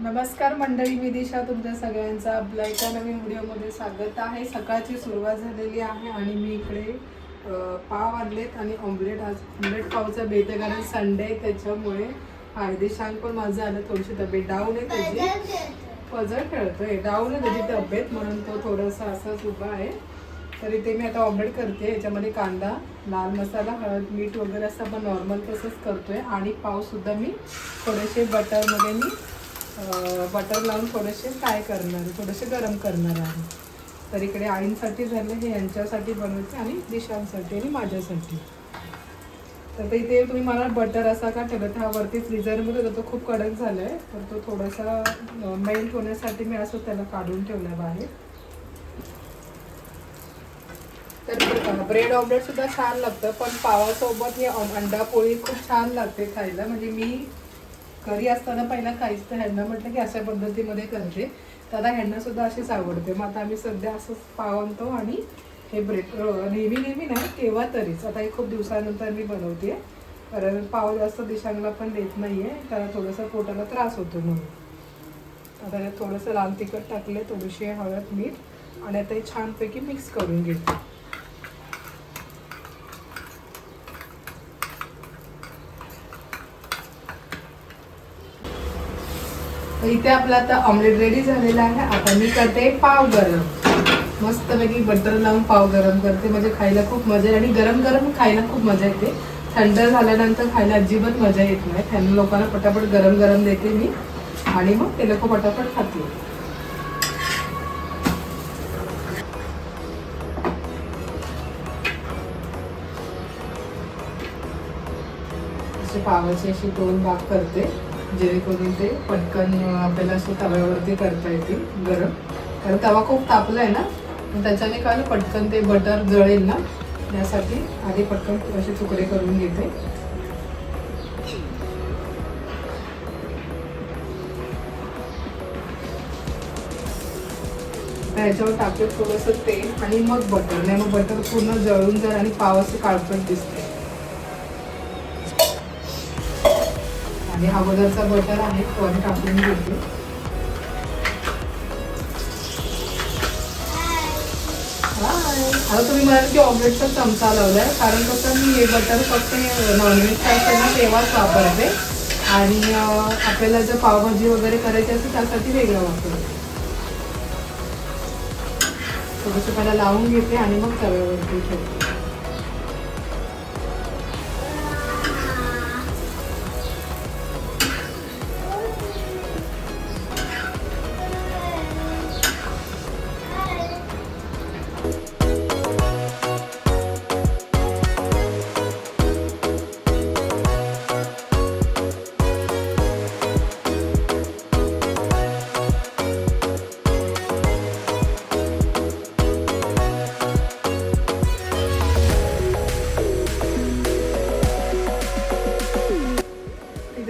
नमस्कार मंडळी मी दिशा तुमच्या सगळ्यांचा आपल्या एका नवीन व्हिडिओमध्ये स्वागत आहे. सकाळची सुरुवात झालेली आहे आणि मी इकडे पाव आणलेत आणि ऑमलेट आज ऑमलेट पावचा बेत आहे कारण संडे आहे त्याच्यामुळे हार्दिशांक पण माझं आलं थोडीशी तब्येत डाऊन आहे त्याची. पजळ खेळतोय. डाऊन आहे त्याची तब्येत म्हणून तो थोडासा असाच उभा आहे. तर इथे मी आता ऑमलेट करते याच्यामध्ये कांदा लाल मसाला हळद मीठ वगैरे असं आपण नॉर्मल तसंच करतोय. आणि पावसुद्धा मी थोडेसे बटरमध्ये मी बटर लावून थोडेसे फ्राय करणार थोडेसे गरम करणार आहे. तर इकडे आईंसाठी झाले हे यांच्यासाठी बनवायचे आणि दिशांसाठी आणि माझ्यासाठी. तर ते इथे तुम्ही मला बटर असा का ठेवला तर हा वरती फ्रीजरमध्ये होता तो खूप कडक झाला आहे तर तो थोडासा मेल्ट होण्यासाठी मी असं त्याला काढून ठेवला आहे बाहेर. तर ब्रेड ऑमलेट सुद्धा छान लागतं पण पावासोबत हे अंडा पोळी खूप छान लागते खायला. म्हणजे मी घरी असताना पहिला काहीच तर ह्यांना म्हटलं की अशा पद्धतीमध्ये करते. तर आता ह्यांना सुद्धा अशीच आवडते. मग आता आम्ही सध्या असंच पाव आणतो आणि हे ब्रेड नेहमी नेहमी नाही केव्हा तरीच. आता हे खूप दिवसानंतर मी बनवते. कारण पाव जास्त दिशांना पण देत नाही आहे त्याला थोडंसं पोटाला त्रास होतो म्हणून. आता थोडंसं लाल तिखट टाकले थोडीशी हळद मीठ आणि आता हे छानपैकी मिक्स करून घेते. इथे आपलं आता ऑमलेट रेडी झालेला आहे. आता मी करते पाव गरम. मस्तपैकी बटर लावून पाव गरम करते. म्हणजे खायला खूप मजा आहे आणि गरम गरम खायला खूप मजा येते. थंड झाल्यानंतर खायला अजिबात मजा येत नाही. त्यांना लोकांना पटापट गरम गरम देते मी. आणि मग ते लोक पटापट खातील. पावाची अशी दोन भाग करते. जेणेकरून ते पटकन आपल्याला असं तव्यावरती करता येतील गरम. कारण तवा खूप तापलाय ना त्याच्याने काय पटकन ते बटर जळेल ना यासाठी आधी पटकन असे तुकडे करून घेते. याच्यावर टाकते थोडंसं तेल आणि मग बटर. नाही मग बटर पूर्ण जळून जाईल आणि पाव असं काळपट दिसते आणि अगोदरचा बटर आहे तो आम्ही टाकून घेते. आता तुम्ही म्हणाल की ऑमलेटचा चमचा लावलाय कारण कसं मी हे बटर फक्त नॉनव्हेज खायचं ना तेव्हाच वापरते. आणि आपल्याला जर पावभाजी वगैरे करायची असेल त्यासाठी वेगळं वापरते. थोडंसं पहिला लावून घेते आणि मग तव्यावरती ठेवते.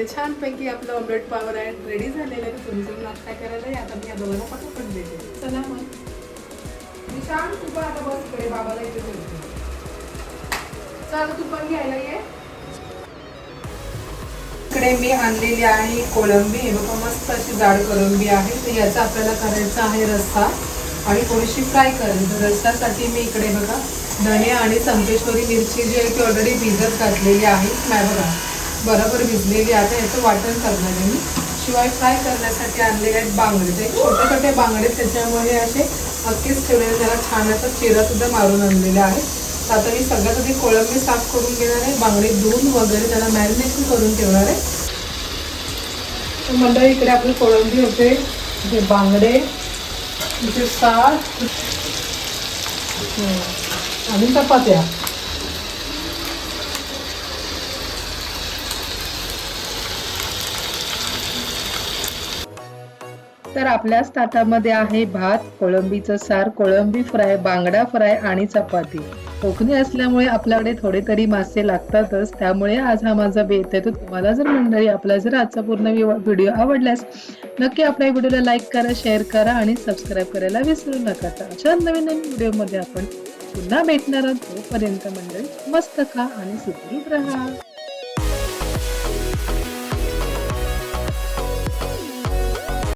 इथे छानपैकी आपलं ऑमलेट पावर आहे रेडी झालेलं आहे. तुम्ही जर नाश्ता करायला या. आता मी या दोघांना पटापट देते. चला मग. मी छान तू पण आता बस इकडे. बाबाला इथे ठेवते चल तू पण घ्यायला ये. इकडे मी आणलेली आहे कोळंबी. हे बघा मस्त अशी जाड कोळंबी आहे. तर याचा आपल्याला करायचा आहे रस्सा. आणि थोडीशी फ्राय करायची. तर रस्स्यासाठी मी इकडे बघा धणे आणि संकेश्वरी मिरची जी आहे ती ऑलरेडी भिजत घातलेली आहे. नाही बघा. बरोबर भिजलेली आता याचं वाटण करणार आहे मी. शिवाय फ्राय करण्यासाठी आणलेले आहेत बांगडे. ते छोटे छोटे बांगडे त्याच्यामुळे असे अक्कीच ठेवलेले त्याला छान असा चिरासुद्धा मारून आणलेले आहे तर आता मी सगळ्यात आधी कोळंबी साफ करून घेणार आहे. बांगडे धुवून वगैरे त्याला मॅरिनेशन करून ठेवणार आहे. तर मंडळी इकडे आपली कोळंबी होते. इथे बांगडे. इथे साठ आणि चपात्या. तर आपल्याच ताटामध्ये आहे भात कोळंबीचं सार कोळंबी फ्राय बांगडा फ्राय आणि चपाती. कोकणी असल्यामुळे आपल्याकडे थोडे तरी मासे लागतातच त्यामुळे आज हा माझा बेत आहे तर तुम्हाला जर मंडळी आपला जर आजचा पूर्ण व्हिडिओ आवडल्यास नक्की आपल्या व्हिडिओला लाईक करा शेअर करा आणि सबस्क्राईब करायला विसरू नका. तर अशा नवीन नवीन व्हिडिओमध्ये आपण पुन्हा भेटणार आहोत. तोपर्यंत मंडळी मस्त खा आणि सुखरूप राहा.